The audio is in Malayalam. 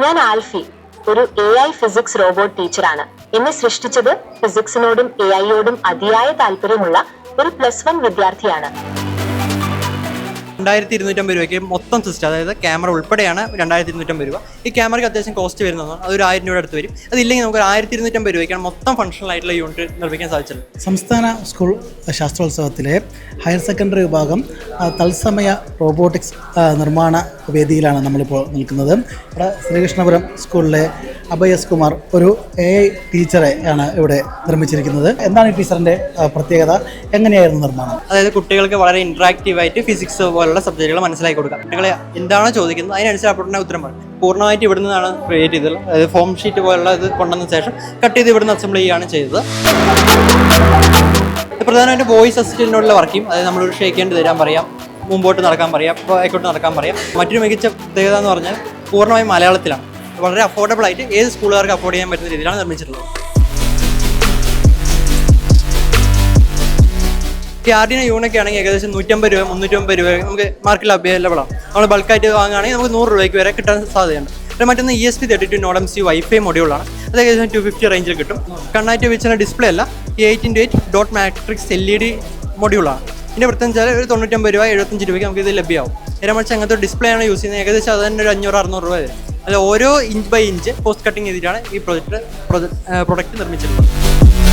ഞാൻ ആൽഫി ഒരു എ ഐ ഫിസിക്സ് റോബോട്ട് ടീച്ചറാണ് എന്നെ സൃഷ്ടിച്ചത് ഫിസിക്സിനോടും എ ഐയോടും അതിയായ താല്പര്യമുള്ള ഒരു പ്ലസ് വൺ വിദ്യാർത്ഥിയാണ്. രണ്ടായിരത്തി ഇരുന്നൂറ്റമ്പത് രൂപയ്ക്ക് മൊത്തം സിസ്റ്റം അതായത് ക്യാമറ ഉൾപ്പെടെയാണ് രണ്ടായിരത്തി ഇരുന്നൂറ്റമ്പത് രൂപ. ഈ ക്യാമറയ്ക്ക് അത്യാവശ്യം കോസ്റ്റ് വരുന്നതാണ്. അതൊരു ആയിരം രൂപ അടുത്ത് വരും. അതില്ലെങ്കിൽ നമുക്ക് ഒരു ആയിരത്തി ഇരുന്നൂറ്റമ്പത് രൂപയ്ക്കാണ് മൊത്തം ഫംഗ്ഷണൽ ആയിട്ടുള്ള യൂണിറ്റ് നിർമ്മിക്കാൻ സാധിച്ചത്. സംസ്ഥാന സ്കൂൾ ശാസ്ത്രോത്സവത്തിലെ ഹയർ സെക്കൻഡറി വിഭാഗം തത്സമയ റോബോട്ടിക്സ് നിർമ്മാണ വേദിയിലാണ് നമ്മളിപ്പോൾ നിൽക്കുന്നത്. ഇവിടെ ശ്രീകൃഷ്ണപുരം സ്കൂളിലെ അഭയ് എസ് കുമാർ ഒരു എ ഐ ടീച്ചറെ ആണ് ഇവിടെ നിർമ്മിച്ചിരിക്കുന്നത്. എന്താണ് ഈ ടീച്ചറിന്റെ പ്രത്യേകത? എങ്ങനെയായിരുന്നു നിർമ്മാണം? അതായത് കുട്ടികൾക്ക് വളരെ ഇൻട്രാക്റ്റീവ് ആയിട്ട് ഫിസിക്സ് പോലുള്ള സബ്ജക്റ്റുകൾ മനസ്സിലാക്കി കൊടുക്കുക കുട്ടികളെ എന്താണ് ചോദിക്കുന്നത്? അതിനനുസരിച്ച് അപ്പോഴത്തെ ഉത്തരം പറയും പൂർണമായിട്ട് ഇവിടുന്ന് നിന്നാണ് ക്രിയേറ്റ് ചെയ്തത്. അതായത് ഫോം ഷീറ്റ് പോലുള്ള ഇത് കൊണ്ടുവന്ന ശേഷം കട്ട് ചെയ്ത് ഇവിടുന്ന് അസംബിൾ ചെയ്യുകയാണ് ചെയ്തത്. പ്രധാനമായിട്ട് വോയിസ് അസിസ്റ്റന്റിനോടുള്ള വർക്ക് ചെയ്യും അതായത് നമ്മളൊരു ഷേക്ക് ഹാൻഡ് തരാൻ പറയാം മുമ്പോട്ട് നടക്കാൻ പറയാം ഇപ്പോൾ ആയിക്കോട്ട് നടക്കാൻ പറയാം. മറ്റൊരു മികച്ച പ്രത്യേകത എന്ന് പറഞ്ഞാൽ പൂർണമായും മലയാളത്തിലാണ്. വളരെ അഫോർഡബിൾ ആയിട്ട് ഏത് സ്കൂളുകാർക്ക് അഫോർഡ് ചെയ്യാൻ പറ്റുന്ന രീതിയിലാണ് നിർമ്മിച്ചിട്ടുള്ളത്. ആർഡിന യൂണൊക്കെ ആണെങ്കിൽ ഏകദേശം നൂറ്റമ്പത് രൂപ മുന്നൂറ്റമ്പത് രൂപ നമുക്ക് മാർക്കറ്റിൽ അവൈലബിൾ ആണ്. നമ്മൾ ബൾക്കായിട്ട് വാങ്ങുകയാണെങ്കിൽ നമുക്ക് നൂറ് രൂപയ്ക്ക് വരെ കിട്ടാൻ സാധ്യതയുണ്ട്. പിന്നെ മറ്റൊന്ന് E S P thirty two നോഡം C wifi മൊഡ്യൂളാണ് അത് ഏകദേശം ടു ഫിഫ്റ്റി റേഞ്ചിൽ കിട്ടും. കണ്ണായിട്ട് വെച്ചിരുന്ന ഡിസ്പ്ലേ അല്ല ഈ eight into eight dot matrix L E D മൊഡ്യൂളാണ് ഇതിന്റെ പ്രത്യേകം വെച്ചാൽ ഒരു തൊണ്ണൂറ്റമ്പത് രൂപ എഴുപത്തഞ്ച് രൂപയ്ക്ക് നമുക്ക് ഇത് ലഭ്യമാവും. നേരെ മറിച്ച് അങ്ങനത്തെ ഡിസ്പ്ലേ ആണ് യൂസ് ചെയ്യുന്നത്. ഏകദേശം അത് തന്നെ ഒരു അഞ്ഞൂറ് അറുന്നൂറ് രൂപ വരും. അല്ല ഓരോ inch by inch post cutting ചെയ്തിട്ടാണ് ഈ പ്രൊജക്ട് പ്രൊജക്ട് നിർമ്മിച്ചിട്ടുള്ളത്